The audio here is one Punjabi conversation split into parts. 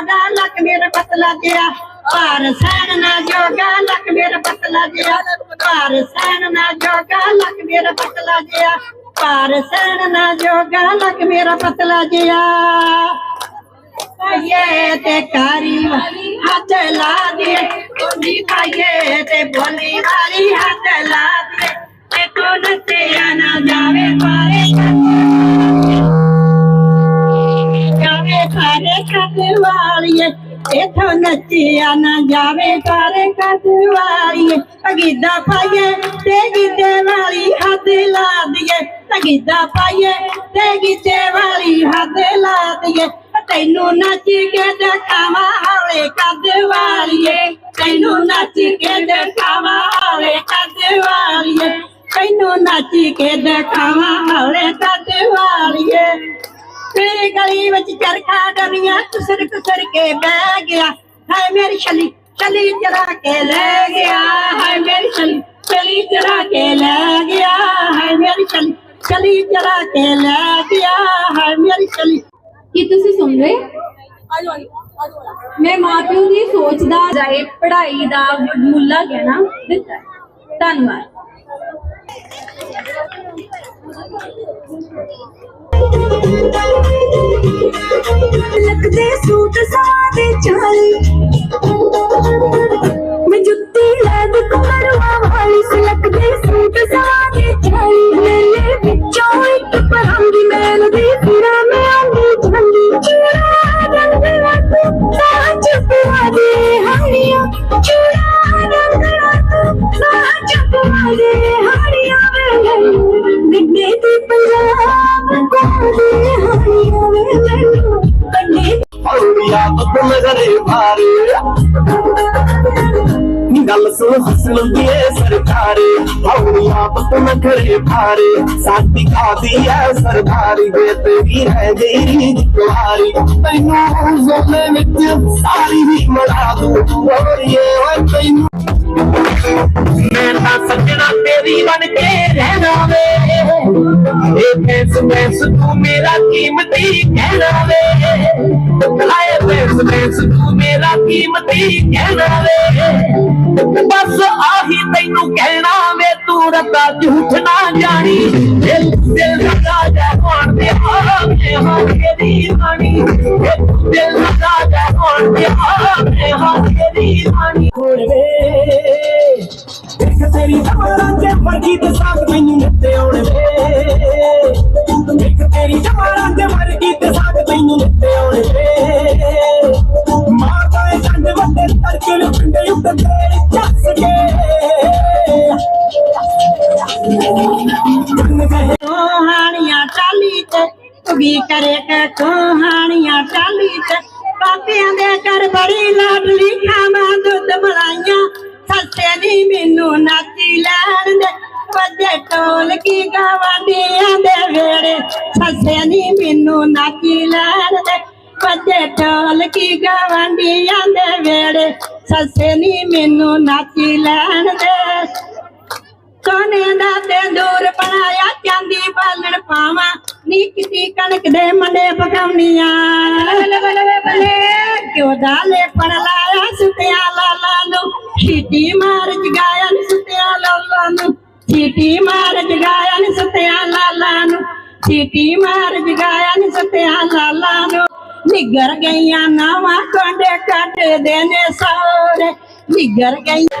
ਜੋਗਾ ਲੱਕ ਮੇਰਾ ਪਤਲਾ ਜਿਹਾ ਭਾਰ ਸਹਿਣ ਨਾ ਜੋਗਾ ਲੱਕ ਮੇਰਾ ਪਤਲਾ ਜਿਹਾ ਭਾਰ ਸਹਿਣ ਨਾ ਜੋਗਾ ਲੱਕ ਮੇਰਾ ਪਤਲਾ ਜਿਹਾ ਭਾਰ ਸਹਿਣ ਨਾ ਜੋਗਾ ਲੱਕ ਮੇਰਾ ਪਤਲਾ ਜਿਹਾ ਖਾਈਏ ਤੇ ਕਾਰੀ ਵਾਲੀ ਹੱਥ ਲਾ ਦੇ ਉਹਦੀ ਖਾਈਏ ਤੇ ਬੋਲੀ ਵਾਲੀ ਹੱਥ ਲਾ ਦੇ ਤੇ ਤੂੰ ਨੱਚਿਆ ਨਾ ਜਾਵੇ ਪਾਰੇ ਜਾਵੇ ਇਥੋਂ ਨੱਚਿਆ ਨਾ ਜਾਵੇ ਪਾਰੇ ਕੱਦ ਅਗੀਦਾ ਪਾਈਏ ਤੇ ਗਿੱਧੇ ਵਾਲੀ ਹੱਥ ਲਾ ਦਈਏ ਅਗੀਦਾ ਪਾਈਏ ਤੇ ਗਿੱਧੇ ਵਾਲੀ ਹੱਥ ਲਾ ਦਈਏ ਤੈਨੂੰ ਨੱਚ ਕੇ ਦਿਖਾਵਾਂ ਹੌਲੇ ਕੱਦ ਵਾਲੀਏ ਤੈਨੂੰ ਨੱਚ ਕੇ ਦਿਖਾਵਾਂ ਹੌਲੇ ਕੱਦ ਵਾਲੀਏ ਤੈਨੂੰ ਨੱਚ ਕੇ ਦਿਖਾਵਾਂ ਹੌਲੇ ਕੱਦ ਤੇਰੀ ਗਲੀ ਵਿੱਚ ਚਰਖਾ ਡਰੀਆਂ ਕੁਸਰ ਕੁਸਰ ਕੇ ਬਹਿ ਗਿਆ। ਹੈ ਮੇਰੀ ਛਲੀ ਛਲੀ ਚਰਾ ਕੇ ਲੈ ਗਿਆ। ਹੈ ਮੇਰੀ ਛਲੀ ਛਲੀ ਚਰਾ ਕੇ ਲੈ ਗਿਆ। ਹੈ ਮੇਰੀ ਛਲੀ ਛਲੀ ਚਰਾ ਕੇ ਲੈ ਗਿਆ। ਹੈ ਮੇਰੀ ਛਲੀ। ਕੀ ਤੁਸੀਂ ਸੁਣ ਰਹੇ? ਮੈਂ ਮਾਪਿਓ ਦੀ ਸੋਚ ਦਾ ਜਾਏ ਪੜ੍ਹਾਈ ਦਾ ਮੁੱਲਾ ਕਹਿਣਾ ਦਿੱਤਾ। ਧੰਨਵਾਦ। ਦੇ ਸੂਟ ਸਾਦੇ ਚਾਲੀ ਹੌਲੀਆ ਤੁਮ ਨਗਰੇ ਭਾਰੇ ਗੱਲ ਸੁਣ ਹਸਨ ਦੀਏ ਸਰਕਾਰੇ ਹੌਲੀਆ ਤੁਮ ਨਗਰੇ ਭਾਰੇ ਸਾਡੀ ਕਾਦੀ ਐ ਸਰਦਾਰੀ ਵੇ ਤੇਰੀ ਰਹਿ ਗਈ ਤੁਹਾਰੀ ਤੈਨੂੰ ਜ਼ੋਲੇ ਵਿੱਚ ਸਾਰੀ ਵੀ ਮੜਾ ਦੂੰ ਹੋਰੀਏ ਓਏ ਤੈਨੂੰ ਮੈਂ ਤਾਂ ਸੱਜਣਾ ਤੇਰੀ ਬਣ ਕੇ ਰਹਿਣਾ ਵੇ। ਇਹ ਫੈਸ ਫੈਸ ਤੂੰ ਮੇਰਾ ਕੀਮਤੀ ਕਹਿਣਾ ਵੇ। ਲਾਏ ਫੈਸ ਫੈਸ ਤੂੰ ਮੇਰਾ ਕੀਮਤੀ ਕਹਿਣਾ ਵੇ। ਬਸ ਆਹੀ ਤੈਨੂੰ ਕਹਿਣਾ ਵੇ, ਤੂੰ ਰੱਬਾ ਝੂਠ ਨਾ ਜਾਣੀ। ਦਿਲ ਦਿਲ ਦਾ ਰਾਜਾ ਹੋਣ ਤੇ ਆਵੇਂ ਹਾਂ ਤੇਰੀ ਬਾਣੀ। ਇਹ ਦਿਲ ਦਾ ਰਾਜਾ ਹੋਣ ਤੇ ਆਵੇਂ ਹਾਂ ਤੇਰੀ ਬਾਣੀ। ਹੋਵੇ ਇੱਕ ਤੇਰੀ ਜਮਾਰਾਂ ਤੇ ਵਰਗੀ ਤੇ ਸਾਗ ਮੈਨੂੰ ਨੱਤੇ ਆਉਣ ਵੇ। ਇੱਕ ਤੇਰੀ ਜਮਾਰਾਂ ਤੇ ਵਰਗੀ ਤੇ ਸਾਗ ਮੈਨੂੰ ਨੱਤੇ ਆਉਣ ਵੇ। ਮਾਤਾ ਇਹ ਚੰਦ ਵੱਡੇ ਤਰਕੇ ਨੂੰ ਪਿੰਡੇ ਉੱਤੇ ਚੱਸ ਕੇ। ਕੋਹਾਣੀਆਂ ਟਾਲੀ ਤੇ ਕੁੜੀ ਕਰੇ ਕਿ ਕੋਹਾਣੀਆਂ ਟਾਲੀ ਤੇ ਪਾਪਿਆਂ ਦੇ ਘਰ ਬੜੀ ਲਾਡਲੀ ਖਾਵਾਂ ਦੁੱਧ ਮਲਾਈਆਂ। ਸੱਸੇ ਦੀ ਮੈਨੂੰ ਨਾਚੀ ਲੈਣ ਦੇ। ਵੱਜੇ ਢੋਲ ਕੀ ਗਵਾਡੀਆਂ ਦੇ ਵੇੜੇ। ਸੱਸੇ ਦੀ ਮੈਨੂੰ ਨਾਚੀ ਲੈਣ ਦੇ। ਵੱਜੇ ਢੋਲ ਕੀ ਗਵਾਡੀਆਂ ਦੇ ਵੇੜੇ। ਸੱਸੇ ਦੀ ਮੈਨੂੰ ਨਾਚੀ ਲੈਣ ਦੇ। ਸੋਨੇ ਦਾ ਤੇ ਦੂਰ ਬਣਾਇਆ? ਚਾਂਦੀ ਬਾਲਣ ਪਾਵਾਂ। ਨੀ ਕਿਤੀ ਕਣਕ ਦੇ ਮੰਡੇ ਪਕਾਉਣੀਆਂ। ਬਲੇ ਬਲੇ ਬਲੇ ਕਿਉਂ ਦਾਲੇ ਪੜ ਲਾਇਆ ਸੁਤਿਆ ਲਾਲਾ ਨੂੰ? ਛੀਟੀ ਮਾਰ ਜਗਾਇਆ ਨੀ ਸੁਤਿਆ ਲਾਲਾ ਨੂੰ। ਛੀਟੀ ਮਾਰ ਜਗਾਇਆ ਨੀ ਸੁਤਿਆ ਲਾਲਾ ਨੂੰ। ਛੀਟੀ ਮਾਰ ਜਗਾਇਆ ਨੀ ਸੁਤਿਆ ਲਾਲਾ ਨੂੰ। ਨਿਗਰ ਗਈਆਂ ਨਾਵਾਂ ਕੋਂਡੇ ਕੱਟਦੇ ਨੇ ਸੌਰੇ ਨਿਗਰ ਗਈਆਂ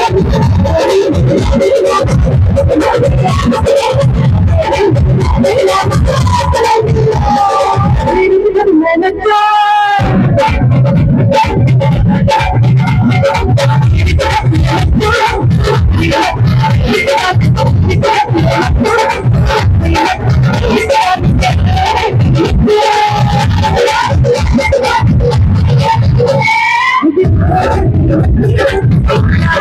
Oh, my God.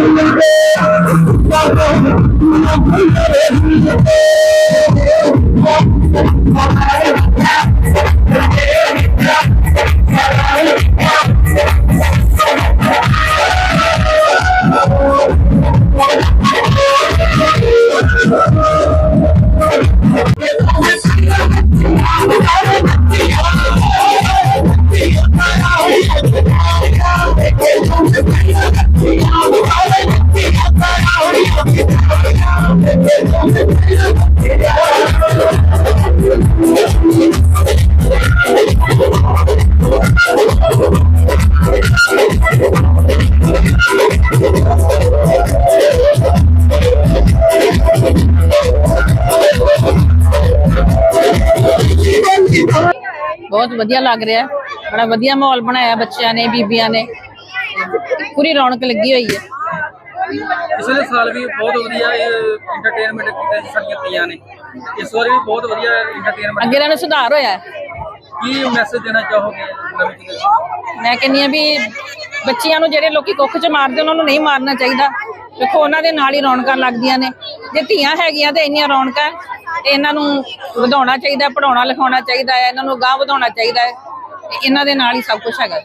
Thank you. ਵਧੀਆ ਲੱਗ ਰਿਹਾ। ਬੜਾ ਵਧੀਆ ਮਾਹੌਲ ਬਣਾਇਆ ਬੱਚਿਆਂ ਨੇ ਬੀਬੀਆਂ ਨੇ। ਪੂਰੀ ਰੌਣਕ ਲੱਗੀ ਹੋਈ ਹੈ। ਪਿਛਲੇ ਸਾਲ ਵੀ ਬਹੁਤ ਵਧੀਆ ਐਂਟਰਟੇਨਮੈਂਟ ਕੀਤਾ ਸਾਡੀਆਂ ਤੀਆਂ ਨੇ। ਇਸ ਵਾਰ ਵੀ ਬਹੁਤ ਵਧੀਆ ਐਂਟਰਟੇਨਮੈਂਟ ਅੱਗੇ ਨਾਲੋਂ ਸੁਧਾਰ ਹੋਇਆ। ਕੀ ਮੈਸੇਜ ਦੇਣਾ ਚਾਹੋਗੇ ਮੈਂ ਕਹਿੰਦੀ ਆ ਵੀ ਬੱਚਿਆਂ ਨੂੰ ਜਿਹੜੇ ਲੋਕੀ ਕੁੱਖ 'ਚ ਮਾਰਦੇ ਉਹਨਾਂ ਨੂੰ ਨਹੀਂ ਮਾਰਨਾ ਚਾਹੀਦਾ। ਦੇਖੋ ਉਹਨਾਂ ਦੇ ਨਾਲ ਹੀ ਰੌਣਕਾਂ ਲੱਗਦੀਆਂ ਨੇ। ਜੇ ਧੀਆਂ ਹੈਗੀਆਂ ਤੇ ਇੰਨੀਆਂ ਰੌਣਕਾਂ ਇਹਨਾਂ ਨੂੰ ਵਧਾਉਣਾ ਚਾਹੀਦਾ ਪੜਾਉਣਾ ਲਿਖਾਉਣਾ ਚਾਹੀਦਾ ਹੈ, ਇਹਨਾਂ ਨੂੰ ਗਾਂਹ ਵਧਾਉਣਾ ਚਾਹੀਦਾ ਹੈ। ਤੇ ਇਹਨਾਂ ਦੇ ਨਾਲ ਹੀ ਸਭ ਕੁਝ ਹੈਗਾ।